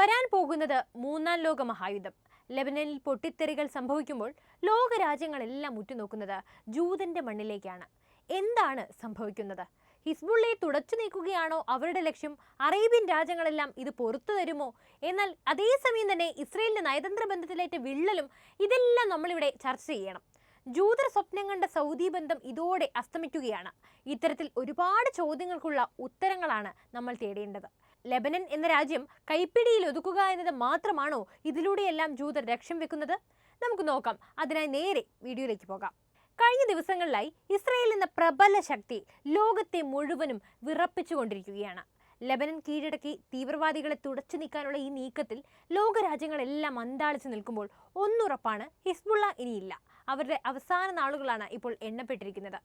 വരാൻ പോകുന്നത് മൂന്നാം ലോക മഹായുദ്ധം. ലെബനനിൽ പൊട്ടിത്തെറികൾ സംഭവിക്കുമ്പോൾ ലോകരാജ്യങ്ങളെല്ലാം ഉറ്റുനോക്കുന്നത് ജൂതന്റെ മണ്ണിലേക്കാണ്. എന്താണ് സംഭവിക്കുന്നത്? ഹിസ്ബുള്ളയെ തുടച്ചു നീക്കുകയാണോ അവരുടെ ലക്ഷ്യം? അറേബ്യൻ രാജ്യങ്ങളെല്ലാം ഇത് പുറത്തു തരുമോ? എന്നാൽ അതേസമയം തന്നെ ഇസ്രയേലിന്റെ നയതന്ത്ര ബന്ധത്തിലേറ്റ വിള്ളലും ഇതെല്ലാം നമ്മളിവിടെ ചർച്ച ചെയ്യണം. ജൂതർ സ്വപ്നം കണ്ട സൗദി ബന്ധം ഇതോടെ അസ്തമിക്കുകയാണ്. ഇത്തരത്തിൽ ഒരുപാട് ചോദ്യങ്ങൾക്കുള്ള ഉത്തരങ്ങളാണ് നമ്മൾ തേടേണ്ടത്. ലെബനൻ എന്ന രാജ്യം കൈപ്പിടിയിൽ ഒതുക്കുക എന്നത് മാത്രമാണോ ഇതിലൂടെയെല്ലാം ജൂതർ ലക്ഷ്യം വെക്കുന്നത്? നമുക്ക് നോക്കാം. അതിനായി നേരെ വീഡിയോയിലേക്ക് പോകാം. കഴിഞ്ഞ ദിവസങ്ങളിലായി ഇസ്രയേൽ എന്ന പ്രബല ശക്തി ലോകത്തെ മുഴുവനും വിറപ്പിച്ചുകൊണ്ടിരിക്കുകയാണ്. ലെബനൻ കീഴടക്കി തീവ്രവാദികളെ തുടച്ചു നീക്കാനുള്ള ഈ നീക്കത്തിൽ ലോകരാജ്യങ്ങളെല്ലാം അന്താളിച്ചു നിൽക്കുമ്പോൾ ഒന്നുറപ്പാണ് ഹിസ്ബുള്ള ഇനിയില്ല. അവരുടെ അവസാന നാളുകളാണ് ഇപ്പോൾ എണ്ണപ്പെട്ടിരിക്കുന്നത്.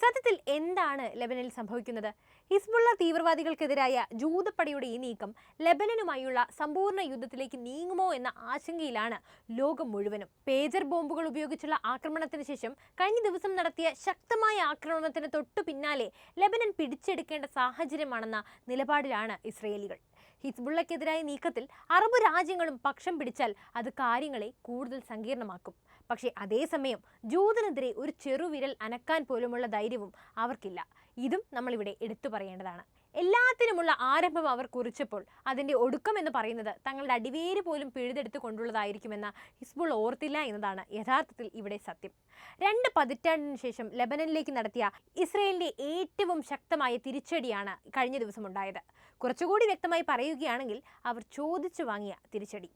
സത്യത്തിൽ എന്താണ് ലെബനനിൽ സംഭവിക്കുന്നത്? ഹിസ്ബുള്ള തീവ്രവാദികൾക്കെതിരായ ജൂതപ്പടയുടെ ഈ നീക്കം ലെബനനുമായുള്ള സമ്പൂർണ യുദ്ധത്തിലേക്ക് നീങ്ങുമോ എന്ന ആശങ്കയിലാണ് ലോകം മുഴുവനും. പേജർ ബോംബുകൾ ഉപയോഗിച്ചുള്ള ആക്രമണത്തിന് ശേഷം കഴിഞ്ഞ ദിവസം നടത്തിയ ശക്തമായ ആക്രമണത്തിന് തൊട്ടു പിന്നാലെ ലെബനൻ പിടിച്ചെടുക്കേണ്ട സാഹചര്യമാണെന്ന നിലപാടിലാണ് ഇസ്രയേലികൾ. ഹിസ്ബുള്ളക്കെതിരായ നീക്കത്തിൽ അറബ് രാജ്യങ്ങളും പക്ഷം പിടിച്ചാൽ അത് കാര്യങ്ങളെ കൂടുതൽ സങ്കീർണമാക്കും. പക്ഷേ അതേസമയം ജൂതനെതിരെ ഒരു ചെറുവിരൽ അനക്കാൻ പോലുമുള്ള ധൈര്യവും അവർക്കില്ല. ഇതും നമ്മളിവിടെ എടുത്തു പറയേണ്ടതാണ്. എല്ലാത്തിനുമുള്ള ആരംഭം അവർ കുറിച്ചപ്പോൾ അതിന്റെ ഒടുക്കം എന്ന് പറയുന്നത് തങ്ങളുടെ അടിവേര് പോലും പിഴുതെടുത്ത് കൊണ്ടുള്ളതായിരിക്കുമെന്ന ഹിസ്ബുൾ ഓർത്തില്ല എന്നതാണ് യഥാർത്ഥത്തിൽ ഇവിടെ സത്യം. രണ്ട് പതിറ്റാണ്ടിന് ശേഷം ലെബനനിലേക്ക് നടത്തിയ ഇസ്രയേലിന്റെ ഏറ്റവും ശക്തമായ തിരിച്ചടിയാണ് കഴിഞ്ഞ ദിവസം ഉണ്ടായത്. കുറച്ചുകൂടി വ്യക്തമായി പറയുകയാണെങ്കിൽ അവർ ചോദിച്ചു വാങ്ങിയ തിരിച്ചടി.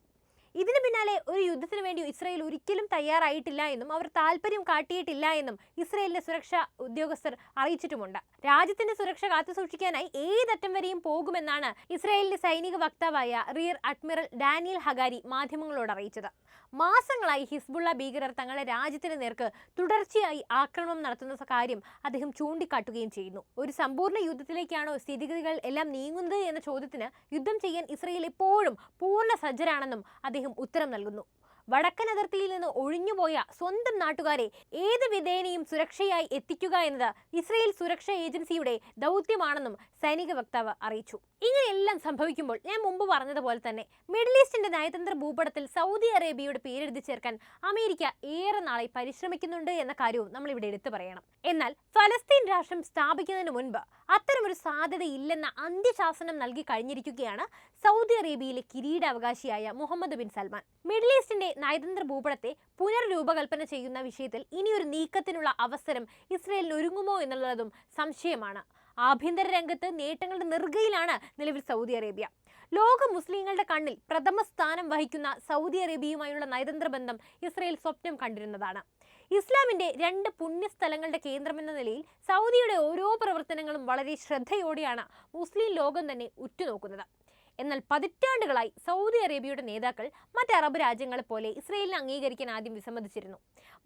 ഇതിന് പിന്നാലെ ഒരു യുദ്ധത്തിന് വേണ്ടി ഇസ്രയേൽ ഒരിക്കലും തയ്യാറായിട്ടില്ല എന്നും അവർ താല്പര്യം കാട്ടിയിട്ടില്ല എന്നും ഇസ്രയേലിന്റെ സുരക്ഷാ ഉദ്യോഗസ്ഥർ അറിയിച്ചിട്ടുമുണ്ട്. രാജ്യത്തിന്റെ സുരക്ഷ കാത്തുസൂക്ഷിക്കാനായി ഏതറ്റം വരെയും പോകുമെന്നാണ് ഇസ്രയേലിന്റെ സൈനിക വക്താവായ റിയർ അഡ്മിറൽ ഡാനിയൽ ഹഗാരി മാധ്യമങ്ങളോട് അറിയിച്ചത്. മാസങ്ങളായി ഹിസ്ബുള്ള ഭീകരർ തങ്ങളുടെ രാജ്യത്തിന് നേർക്ക് തുടർച്ചയായി ആക്രമണം നടത്തുന്ന കാര്യം അദ്ദേഹം ചൂണ്ടിക്കാട്ടുകയും ചെയ്യുന്നു. ഒരു സമ്പൂർണ യുദ്ധത്തിലേക്കാണോ സ്ഥിതിഗതികൾ എല്ലാം നീങ്ങുന്നത് എന്ന ചോദ്യത്തിന് യുദ്ധം ചെയ്യാൻ ഇസ്രയേൽ എപ്പോഴും പൂർണ സജ്ജരാണെന്നും അദ്ദേഹം ഉത്തരം നൽകുന്നു. വടക്കൻ അതിർത്തിയിൽ നിന്ന് ഒഴിഞ്ഞുപോയ സ്വന്തം നാട്ടുകാരെ ഏത് വിധേനയും സുരക്ഷയായി എത്തിക്കുക എന്നത് ഇസ്രയേൽ സുരക്ഷാ ഏജൻസിയുടെ ദൗത്യമാണെന്നും സൈനിക വക്താവ് അറിയിച്ചു. ഇങ്ങനെയെല്ലാം സംഭവിക്കുമ്പോൾ ഞാൻ മുമ്പ് പറഞ്ഞതുപോലെ തന്നെ മിഡിൽ ഈസ്റ്റിന്റെ നയതന്ത്ര ഭൂപടത്തിൽ സൗദി അറേബ്യയുടെ പേരെഴുതി ചേർക്കാൻ അമേരിക്ക ഏറെ നാളെ പരിശ്രമിക്കുന്നുണ്ട് എന്ന കാര്യവും നമ്മൾ ഇവിടെ എടുത്തു പറയണം. എന്നാൽ ഫലസ്തീൻ രാഷ്ട്രം സ്ഥാപിക്കുന്നതിന് മുൻപ് അത്തരമൊരു സാധ്യതയില്ലെന്ന അന്ത്യശാസനം നൽകി കഴിഞ്ഞിരിക്കുകയാണ് സൗദി അറേബ്യയിലെ കിരീടാവകാശിയായ മുഹമ്മദ് ബിൻ സൽമാൻ. മിഡിൽ ഈസ്റ്റിന്റെ നയതന്ത്ര ഭൂപടത്തെ പുനർരൂപകൽപ്പന ചെയ്യുന്ന വിഷയത്തിൽ ഇനിയൊരു നീക്കത്തിനുള്ള അവസരം ഇസ്രയേലിന് ഒരുങ്ങുമോ എന്നുള്ളതും സംശയമാണ്. ആഭ്യന്തര രംഗത്ത് നേട്ടങ്ങളുടെ നെറുകയിലാണ് നിലവിൽ സൗദി അറേബ്യ. ലോക മുസ്ലിങ്ങളുടെ കണ്ണിൽ പ്രഥമ സ്ഥാനം വഹിക്കുന്ന സൗദി അറേബ്യയുമായുള്ള നയതന്ത്ര ബന്ധം ഇസ്രയേൽ സ്വപ്നം കണ്ടിരുന്നതാണ്. ഇസ്ലാമിന്റെ രണ്ട് പുണ്യസ്ഥലങ്ങളുടെ കേന്ദ്രമെന്ന നിലയിൽ സൗദിയുടെ ഓരോ പ്രവർത്തനങ്ങളും വളരെ ശ്രദ്ധയോടെയാണ് മുസ്ലിം ലോകം തന്നെ ഉറ്റുനോക്കുന്നത്. എന്നാൽ പതിറ്റാണ്ടുകളായി സൗദി അറേബ്യയുടെ നേതാക്കൾ മറ്റ് അറബ് രാജ്യങ്ങളെ പോലെ ഇസ്രയേലിനെ അംഗീകരിക്കാൻ ആദ്യം വിസമ്മതിച്ചിരുന്നു.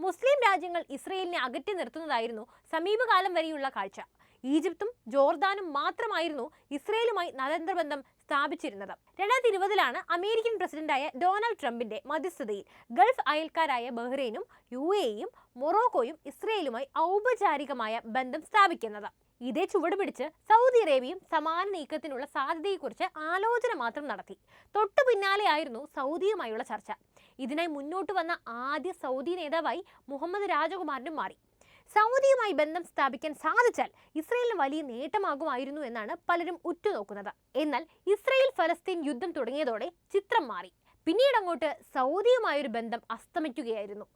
മുസ്ലിം രാജ്യങ്ങൾ ഇസ്രയേലിനെ അകറ്റി നിർത്തുന്നതായിരുന്നു സമീപകാലം വരെയുള്ള കാഴ്ച. ഈജിപ്തും ജോർദാനും മാത്രമായിരുന്നു ഇസ്രയേലുമായി നയതന്ത്ര ബന്ധം സ്ഥാപിച്ചിരുന്നത്. രണ്ടായിരത്തി ഇരുപതിലാണ് അമേരിക്കൻ പ്രസിഡന്റായ ഡൊണാൾഡ് ട്രംപിന്റെ മധ്യസ്ഥതയിൽ ഗൾഫ് അയൽക്കാരായ ബഹ്റൈനും യു എയും മൊറോക്കോയും ഇസ്രയേലുമായി ഔപചാരികമായ ബന്ധം സ്ഥാപിക്കുന്നത്. ഇതേ ചുവട് പിടിച്ച് സൗദി അറേബ്യയും സമാന നീക്കത്തിനുള്ള സാധ്യതയെക്കുറിച്ച് ആലോചന മാത്രം നടത്തി. തൊട്ടു പിന്നാലെയായിരുന്നു സൗദിയുമായുള്ള ചർച്ച. ഇതിനായി മുന്നോട്ട് വന്ന ആദ്യ സൗദി നേതാവായി മുഹമ്മദ് രാജകുമാരനും മാറി. സൗദിയുമായി ബന്ധം സ്ഥാപിക്കാൻ സാധിച്ചാൽ ഇസ്രയേലിന് വലിയ നേട്ടമാകുമായിരുന്നു എന്നാണ് പലരും ഉറ്റുനോക്കുന്നത്. എന്നാൽ ഇസ്രയേൽ ഫലസ്തീൻ യുദ്ധം തുടങ്ങിയതോടെ ചിത്രം മാറി. പിന്നീട് അങ്ങോട്ട് സൗദിയുമായൊരു ബന്ധം അസ്തമിക്കുകയായിരുന്നു.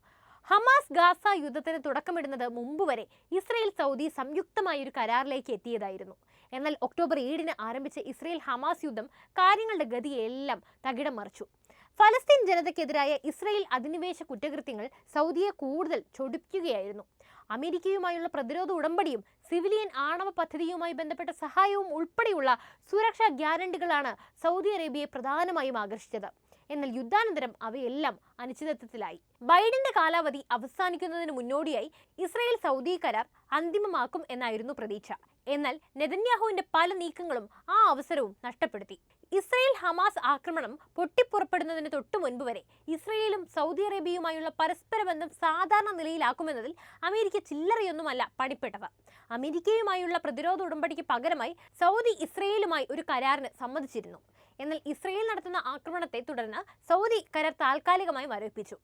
ഹമാസ് ഗാസ യുദ്ധത്തിന് തുടക്കമിടുന്നത് മുമ്പ് വരെ ഇസ്രയേൽ സൗദി സംയുക്തമായ ഒരു കരാറിലേക്ക് എത്തിയതായിരുന്നു. എന്നാൽ ഒക്ടോബർ ഏഴിന് ആരംഭിച്ച ഇസ്രയേൽ ഹമാസ് യുദ്ധം കാര്യങ്ങളുടെ ഗതിയെല്ലാം തകിടം മറിച്ചു. ഫലസ്തീൻ ജനതയ്ക്കെതിരായ ഇസ്രയേൽ അധിനിവേശ കുറ്റകൃത്യങ്ങൾ സൗദിയെ കൂടുതൽ ചൊടിപ്പിക്കുകയായിരുന്നു. അമേരിക്കയുമായുള്ള പ്രതിരോധ ഉടമ്പടിയും സിവിലിയൻ ആണവ പദ്ധതിയുമായി ബന്ധപ്പെട്ട സഹായവും ഉൾപ്പെടെയുള്ള സുരക്ഷാ ഗ്യാരണ്ടികളാണ് സൗദി അറേബ്യയെ പ്രധാനമായും ആകർഷിച്ചത്. എന്നാൽ യുദ്ധാനന്തരം അവയെല്ലാം അനിശ്ചിതത്വത്തിലായി. ബൈഡന്റെ കാലാവധി അവസാനിക്കുന്നതിന് മുന്നോടിയായി ഇസ്രായേൽ സൗദി കരാർ അന്തിമമാക്കും എന്നായിരുന്നു പ്രതീക്ഷ. എന്നാൽ നെതന്യാഹുവിന്റെ പല നീക്കങ്ങളും ആ അവസരവും നഷ്ടപ്പെടുത്തി. ഇസ്രയേൽ ഹമാസ് ആക്രമണം പൊട്ടിപ്പുറപ്പെടുന്നതിന് തൊട്ടു മുൻപ് വരെ ഇസ്രയേലും സൗദി അറേബ്യയുമായുള്ള പരസ്പര ബന്ധം സാധാരണ നിലയിലാക്കുമെന്നതിൽ അമേരിക്ക ചില്ലറയൊന്നുമല്ല പണിപ്പെട്ടത്. അമേരിക്കയുമായുള്ള പ്രതിരോധ ഉടമ്പടിക്ക് പകരമായി സൗദി ഇസ്രയേലുമായി ഒരു കരാറിന് സമ്മതിച്ചിരുന്നു. എന്നാൽ ഇസ്രയേൽ നടത്തുന്ന ആക്രമണത്തെ തുടർന്ന് സൗദി കരാർ താൽക്കാലികമായി മരവിപ്പിച്ചു.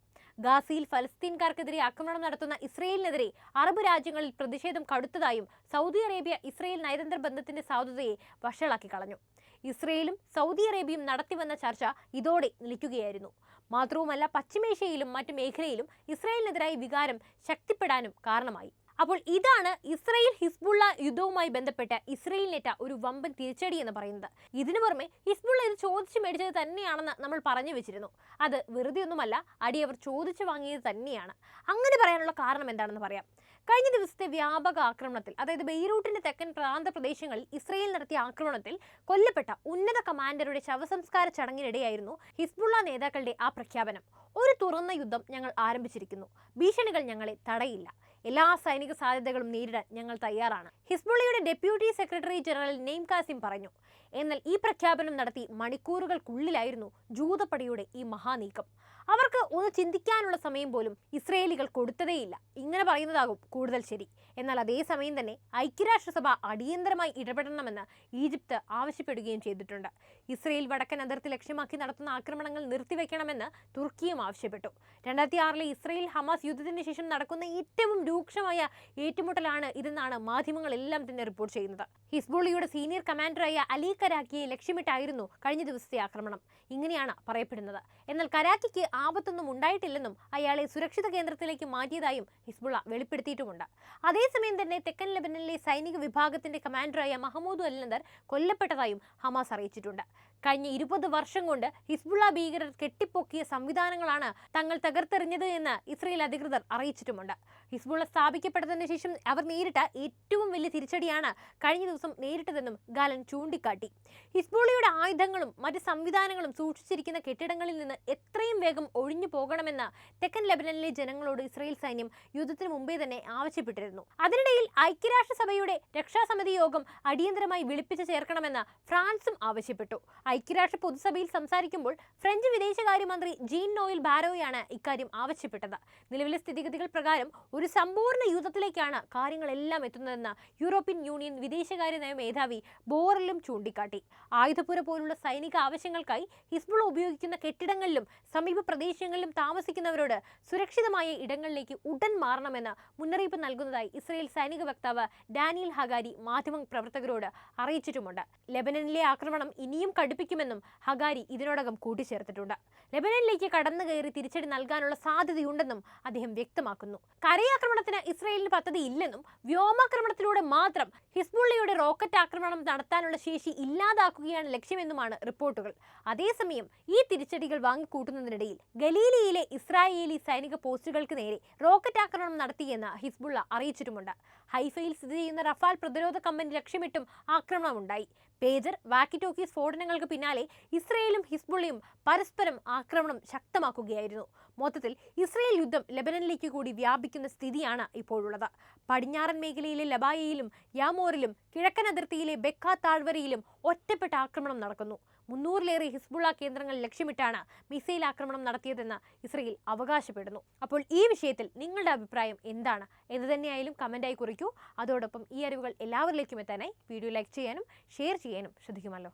ഗാസയിൽ ഫലസ്തീൻകാർക്കെതിരെ ആക്രമണം നടത്തുന്ന ഇസ്രയേലിനെതിരെ അറബ് രാജ്യങ്ങളിൽ പ്രതിഷേധം കടുത്തതായും സൗദി അറേബ്യ ഇസ്രയേൽ നയതന്ത്ര ബന്ധത്തിന്റെ സാധുതയെ വഷളാക്കി കളഞ്ഞു. ഇസ്രയേലും സൗദി അറേബ്യയും നടത്തിവന്ന ചർച്ച ഇതോടെ നിൽക്കുകയായിരുന്നു. മാത്രവുമല്ല പശ്ചിമേഷ്യയിലും മറ്റു മേഖലയിലും ഇസ്രയേലിനെതിരായ വികാരം ശക്തിപ്പെടാനും കാരണമായി. അപ്പോൾ ഇതാണ് ഇസ്രയേൽ ഹിസ്ബുള്ള യുദ്ധവുമായി ബന്ധപ്പെട്ട് ഇസ്രയേലിനേറ്റ ഒരു വമ്പൻ തിരിച്ചടി എന്ന് പറയുന്നത്. ഇതിനു പുറമെ ഹിസ്ബുള്ള ഇത് ചോദിച്ചു മേടിച്ചത് തന്നെയാണെന്ന് നമ്മൾ പറഞ്ഞു വെച്ചിരുന്നു. അത് വെറുതെ ഒന്നുമല്ല അടി അവർ ചോദിച്ചു വാങ്ങിയത് തന്നെയാണ്. അങ്ങനെ പറയാനുള്ള കാരണം എന്താണെന്ന് പറയാം. കഴിഞ്ഞ ദിവസത്തെ വ്യാപക ആക്രമണത്തിൽ അതായത് ബെയ്റൂട്ടിന്റെ തെക്കൻ പ്രാന്ത പ്രദേശങ്ങളിൽ ഇസ്രയേൽ നടത്തിയ ആക്രമണത്തിൽ കൊല്ലപ്പെട്ട ഉന്നത കമാൻഡറുടെ ശവസംസ്കാര ചടങ്ങിനിടെയായിരുന്നു ഹിസ്ബുള്ള നേതാക്കളുടെ ആ പ്രഖ്യാപനം. ഒരു തുറന്ന യുദ്ധം ഞങ്ങൾ ആരംഭിച്ചിരിക്കുന്നു. ഭീഷണികൾ ഞങ്ങളെ തടയില്ല. എല്ലാ സൈനിക സാധ്യതകളും നേരിടാൻ ഞങ്ങൾ തയ്യാറാണ്. ഹിസ്ബുള്ളിയുടെ deputy secretary general Naim Qassem പറഞ്ഞു. എന്നാൽ ഈ പ്രഖ്യാപനം നടത്തി മണിക്കൂറുകൾക്കുള്ളിലായിരുന്നു ജൂതപ്പടിയുടെ ഈ മഹാനീക്കം. അവർക്ക് ഒന്ന് ചിന്തിക്കാനുള്ള സമയം പോലും ഇസ്രയേലികൾ കൊടുത്തതേയില്ല. ഇങ്ങനെ പറയുന്നതാകും കൂടുതൽ ശരി. എന്നാൽ അതേ സമയം തന്നെ ഐക്യരാഷ്ട്രസഭ അടിയന്തരമായി ഇടപെടണമെന്ന് ഈജിപ്ത് ആവശ്യപ്പെടുകയും ചെയ്തിട്ടുണ്ട്. ഇസ്രയേൽ വടക്കൻ അതിർത്തി ലക്ഷ്യമാക്കി നടത്തുന്ന ആക്രമണങ്ങൾ നിർത്തിവെക്കണമെന്ന് തുർക്കിയും ആവശ്യപ്പെട്ടു. രണ്ടായിരത്തി ആറിലെ ഇസ്രയേൽ ഹമാസ് യുദ്ധത്തിന് ശേഷം നടക്കുന്ന ഏറ്റവും രൂക്ഷമായ ഏറ്റുമുട്ടലാണ് ഇതെന്നാണ് മാധ്യമങ്ങളെല്ലാം തന്നെ റിപ്പോർട്ട് ചെയ്യുന്നത്. ഹിസ്ബുള്ളിയുടെ സീനിയർ കമാൻഡറായ അലി കരാക്കിയെ ലക്ഷ്യമിട്ടായിരുന്നു കഴിഞ്ഞ ദിവസത്തെ ആക്രമണം. ഇങ്ങനെയാണ് പറയപ്പെടുന്നത്. എന്നാൽ കരാക്കിക്ക് ആപത്തൊന്നും ഉണ്ടായിട്ടില്ലെന്നും അയാളെ സുരക്ഷിത കേന്ദ്രത്തിലേക്ക് മാറ്റിയതായും ഹിസ്ബുള്ള വെളിപ്പെടുത്തിയിട്ടുമുണ്ട്. അതേസമയം തന്നെ തെക്കൻ ലെബനനിലെ സൈനിക വിഭാഗത്തിന്റെ കമാൻഡറായ മഹമ്മൂദ് അൽനദർ കൊല്ലപ്പെട്ടതായും ഹമാസ് അറിയിച്ചിട്ടുണ്ട്. കഴിഞ്ഞ ഇരുപത് വർഷം കൊണ്ട് ഹിസ്ബുള്ള ഭീകരർ കെട്ടിപ്പൊക്കിയ സംവിധാനങ്ങളാണ് തങ്ങൾ തകർത്തെറിഞ്ഞത് എന്ന് ഇസ്രയേൽ അധികൃതർ അറിയിച്ചിട്ടുമുണ്ട്. ഹിസ്ബുള്ള സ്ഥാപിക്കപ്പെട്ടതിന് ശേഷം അവർ നേരിട്ട ഏറ്റവും വലിയ തിരിച്ചടിയാണ് കഴിഞ്ഞ ദിവസം നേരിട്ടതെന്നും ഗാലൻ ചൂണ്ടിക്കാട്ടി. ഹിസ്ബുള്ളയുടെ ആയുധങ്ങളും മറ്റ് സംവിധാനങ്ങളും സൂക്ഷിച്ചിരിക്കുന്ന കെട്ടിടങ്ങളിൽ നിന്ന് എത്രയും വേഗം ഒഴിഞ്ഞു പോകണമെന്ന് തെക്കൻ ലെബനനിലെ ജനങ്ങളോട് ഇസ്രയേൽ സൈന്യം യുദ്ധത്തിന് മുമ്പേ തന്നെ ആവശ്യപ്പെട്ടിരുന്നു. അതിനിടയിൽ ഐക്യരാഷ്ട്രസഭയുടെ രക്ഷാസമിതി യോഗം അടിയന്തരമായി വിളിപ്പിച്ചു ചേർക്കണമെന്ന് ഫ്രാൻസും ആവശ്യപ്പെട്ടു. ഐക്യരാഷ്ട്ര പൊതുസഭയിൽ സംസാരിക്കുമ്പോൾ ഫ്രഞ്ച് വിദേശകാര്യമന്ത്രി ജീൻ നോയിൽ ബാരോയാണ് ഇക്കാര്യം ആവശ്യപ്പെട്ടത്. നിലവിലെ സ്ഥിതിഗതികൾ പ്രകാരം ഒരു സമ്പൂർണ യുദ്ധത്തിലേക്കാണ് കാര്യങ്ങളെല്ലാം എത്തുന്നതെന്ന് യൂറോപ്യൻ യൂണിയൻ വിദേശകാര്യ മേധാവി ബോറലും ചൂണ്ടിക്കാട്ടി. ആയുധപുര പോലുള്ള സൈനിക ആവശ്യങ്ങൾക്കായി ഹിസ്ബുൾ ഉപയോഗിക്കുന്ന കെട്ടിടങ്ങളിലും സമീപ പ്രദേശങ്ങളിലും താമസിക്കുന്നവരോട് സുരക്ഷിതമായ ഇടങ്ങളിലേക്ക് ഉടൻ മാറണമെന്ന് മുന്നറിയിപ്പ് നൽകുന്നതായി ഇസ്രയേൽ സൈനിക വക്താവ് ഡാനിയൽ ഹഗാരി മാധ്യമ പ്രവർത്തകരോട് അറിയിച്ചിട്ടുമുണ്ട്. ലെബനനിലെ ആക്രമണം ഇനിയും കടുപ്പിക്കുമെന്നും ഹഗാരി ഇതിനോടകം കൂട്ടിച്ചേർത്തിട്ടുണ്ട്. ലെബനനിലേക്ക് കടന്നു കയറി തിരിച്ചടി നൽകാനുള്ള സാധ്യതയുണ്ടെന്നും അദ്ദേഹം വ്യക്തമാക്കുന്നു. കരയാക്രമണത്തിന് ഇസ്രയേലിന് പദ്ധതിയില്ലെന്നും വ്യോമാക്രമണത്തിലൂടെ മാത്രം ഹിസ്ബുള്ളയുടെ റോക്കറ്റ് ആക്രമണം നടത്താനുള്ള ശേഷി ഇല്ലാതാക്കുകയാണ് ലക്ഷ്യമെന്നുമാണ് റിപ്പോർട്ടുകൾ. അതേസമയം ഈ തിരിച്ചടികൾ വാങ്ങിക്കൂട്ടുന്നതിനിടയിൽ ഗലീലിയിലെ ഇസ്രായേലി സൈനിക പോസ്റ്റുകൾക്ക് നേരെ റോക്കറ്റ് ആക്രമണം നടത്തിയെന്ന് ഹിസ്ബുള്ള അറിയിച്ചിട്ടുമുണ്ട്. ഹൈഫയിൽ സ്ഥിതി ചെയ്യുന്ന റഫാൽ പ്രതിരോധ കമ്പനി ലക്ഷ്യമിട്ടും ആക്രമണമുണ്ടായി. പേജർ വാക്കിറ്റോക്കി സ്ഫോടനങ്ങൾക്ക് പിന്നാലെ ഇസ്രയേലും ഹിസ്ബുള്ളയും പരസ്പരം ആക്രമണം ശക്തമാക്കുകയായിരുന്നു. മൊത്തത്തിൽ ഇസ്രയേൽ യുദ്ധം ലെബനനിലേക്ക് കൂടി വ്യാപിക്കുന്ന സ്ഥിതിയാണ് ഇപ്പോഴുള്ളത്. പടിഞ്ഞാറൻ മേഖലയിലെ ലബായയിലും യാമോറിലും കിഴക്കൻ അതിർത്തിയിലെ ബെക്ക താഴ്വരയിലും ഒറ്റപ്പെട്ട ആക്രമണം നടക്കുന്നു. മുന്നൂറിലേറെ ഹിസ്ബുള്ള കേന്ദ്രങ്ങൾ ലക്ഷ്യമിട്ടാണ് മിസൈൽ ആക്രമണം നടത്തിയതെന്ന് ഇസ്രയേൽ അവകാശപ്പെടുന്നു. അപ്പോൾ ഈ വിഷയത്തിൽ നിങ്ങളുടെ അഭിപ്രായം എന്താണ്? എന്ത് തന്നെയായാലും കമന്റായി കുറിക്കൂ. അതോടൊപ്പം ഈ അറിവുകൾ എല്ലാവരിലേക്കും എത്താനായി വീഡിയോ ലൈക്ക് ചെയ്യാനും ഷെയർ ചെയ്യാനും ശ്രദ്ധിക്കുമല്ലോ.